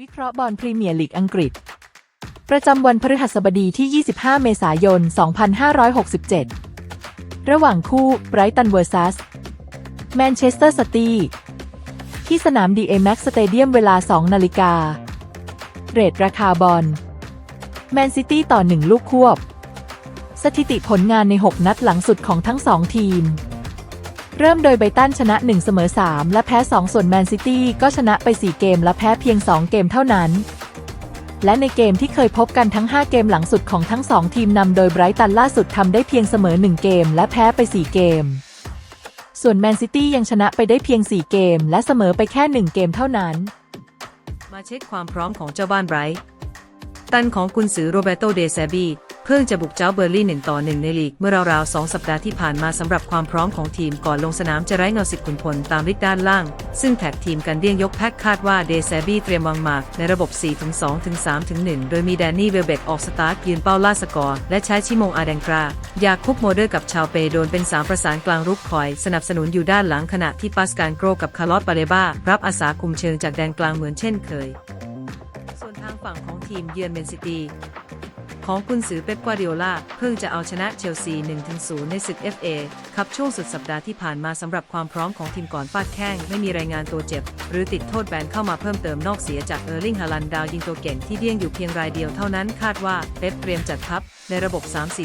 วิเคราะห์บอลพรีเมียร์ลีกอังกฤษ ประจำวันพฤหัสบดีที่ 25 เมษายน 2567 ระหว่างคู่ไบรตันเวอร์ซัสแมนเชสเตอร์ซิตี้ที่สนามดีเอแม็กสเตเดียมเวลา 2 นาฬิกา เรทราคาบอลแมนซิตี้ต่อ 1 ลูกควบ สถิติผลงานใน 6 นัดหลังสุดของทั้ง2ทีม เริ่มโดยไบรตันชนะ 1 เสมอ 3 และแพ้ 2 ส่วนแมนซิตี้ก็ชนะไป 4 เกมและแพ้เพียง 2 เกมเท่านั้น และในเกมที่เคยพบกันทั้ง 5 เกมหลังสุดของทั้ง 2 ทีมนำโดยไบรตันล่าสุดทำได้เพียงเสมอ 1 เกม และแพ้ไป 4 เกม ส่วนแมนซิตี้ยังชนะไปได้เพียง 4 เกม และเสมอไปแค่ 1 เกมเท่านั้น มาเช็คความพร้อมของเจ้าบ้านไบรตันของกุนซือโรเบโต เดซาบี เพิ่งจะบุกเจ้าเบอร์ลี่หนึ่งต่อหนึ่งในลีก เมื่อราวๆสองสัปดาห์ที่ผ่านมาสำหรับความพร้อมของทีมก่อนลงสนามจะไร้เงาสิทธิ์ขุนพลตามริกด้านล่าง ซึ่งแท็กทีมกันเดี้ยงยกแพ็กคาดว่าเดซบี้เตรียมวางหมากในระบบ 4-2-3-1 โดยมีแดนนี่เวลเบกออกสตาร์ทยืนเป้าล่าสกอร์ และใช้ชิโมงอาแดงกรายาคุปโมเดอร์กับชาวเปโดนเป็นสามประสานกลางรุกคอย สนับสนุนอยู่ด้านหลังขณะที่ปัสการโกรกับคาร์ลอสบาเลบารับอาสาคุมเชิงจากแดนกลางเหมือนเช่นเคย ส่วนทางฝั่งของทีมเยือนเมนซิตี้ ของกุนซือเป๊ปกวาร์ดิโอลาเพิ่งจะเอาชนะเชลซี 1-0 ในศึก FA ครับช่วงสุดสัปดาห์ที่ผ่านมาสำหรับความพร้อมของทีมก่อนฟาดแข้งไม่มีรายงานตัวเจ็บ หรือติดโทษแบนเข้ามาเพิ่มเติมนอกเสียจากเออร์ลิงฮาลันดาวยิงตัวเก่งที่เดี้ยงอยู่เพียงรายเดียวเท่านั้นคาดว่าเป๊ปเตรียมจัดทัพในระบบ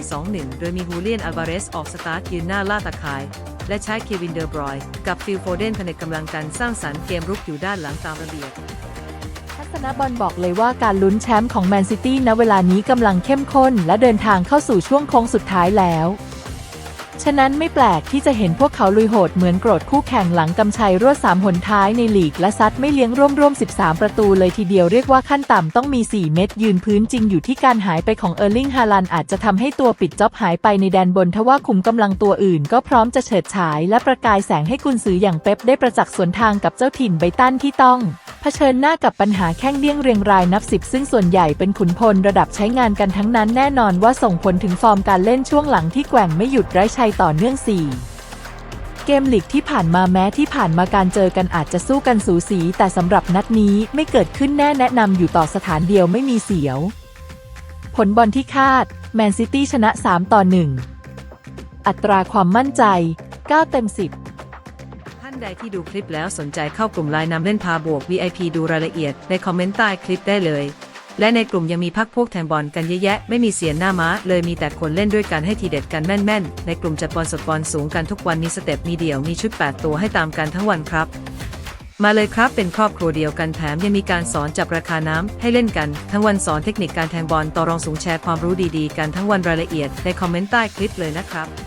3-4-2-1 โดยมีฮูเลียนอัลวาเรสออกสตาร์ทยืนหน้าล่าตะข่ายและใช้เควินเดอร์บรอย กับฟิลโฟเดนผนึกกำลังกันสร้างสรรค์เกมรุกอยู่ด้านหลังตามระเบียบ ทัศนบอลบอกเลยว่าการลุ้นแชมป์ของแมนซิตี้ณเวลานี้กำลังเข้มข้นและเดินทางเข้าสู่ช่วงโค้งสุดท้ายแล้ว ฉะนั้นไม่แปลกที่จะเห็นพวกเขาลุยโหดเหมือนโกรธคู่แข่งหลังกำชัยรวด3หนท้ายในลีกและซัดไม่เลี้ยงร่วมๆ 13 ประตูเลยทีเดียวเรียกว่าขั้นต่ำต้องมี 4 เม็ดยืนพื้นจริงอยู่ที่การหายไปของเออร์ลิงฮาลันอาจจะทำให้ตัวปิดจ็อบหายไปในแดนบนทว่าคุมกำลังตัวอื่น ก็พร้อมจะเฉิดฉาย และประกายแสงให้กุนซืออย่างเป๊ปได้ประจักษ์สวนทางกับเจ้าถิ่นไบตันที่ต้อง เผชิญหน้ากับปัญหาแข้งเดี้ยงเรียงรายนับสิบซึ่งส่วนใหญ่เป็นขุนพลระดับใช้งานกันทั้งนั้นแน่นอนว่าส่งผลถึงฟอร์มการเล่นช่วงหลังที่แกว่งไม่หยุดไร้ชัยต่อเนื่อง4เกมลีกที่ผ่านมาแม้ที่ผ่านมาการเจอกันอาจจะสู้กันสูสี แต่สำหรับนัดนี้ไม่เกิดขึ้นแน่แนะนำอยู่ต่อสถานเดียวไม่มีเสียว ผลบอลที่คาดแมนซิตี้ชนะ 3 ต่อ 1 อัตราความมั่นใจ 9 เต็ม 10 ท่านใดที่ดูคลิปแล้วสนใจเข้ากลุ่มไลน์นำเล่นพาบวก VIP ดูรายละเอียดในคอมเมนต์ใต้คลิปได้เลย และในกลุ่มยังมีพักพวกแทงบอลกันเยอะแยะ ไม่มีเสียนหน้าม้า เลยมีแต่คนเล่นด้วยกันให้ทีเด็ดกันแม่นๆ ในกลุ่มจัดบอลสดบอลสูงกันทุกวันมีสเต็ปมีเดี่ยวมีชุด 8 ตัวให้ตามกันทั้งวันครับ มาเลยครับเป็นครอบครัวเดียวกันแถมยังมีการสอนจับราคาน้ำให้เล่นกัน ทั้งวันสอนเทคนิคการแทงบอลต่อรองสูงแชร์ความรู้ดีๆ กันทั้งวันรายละเอียดในคอมเมนต์ใต้คลิปเลยนะครับ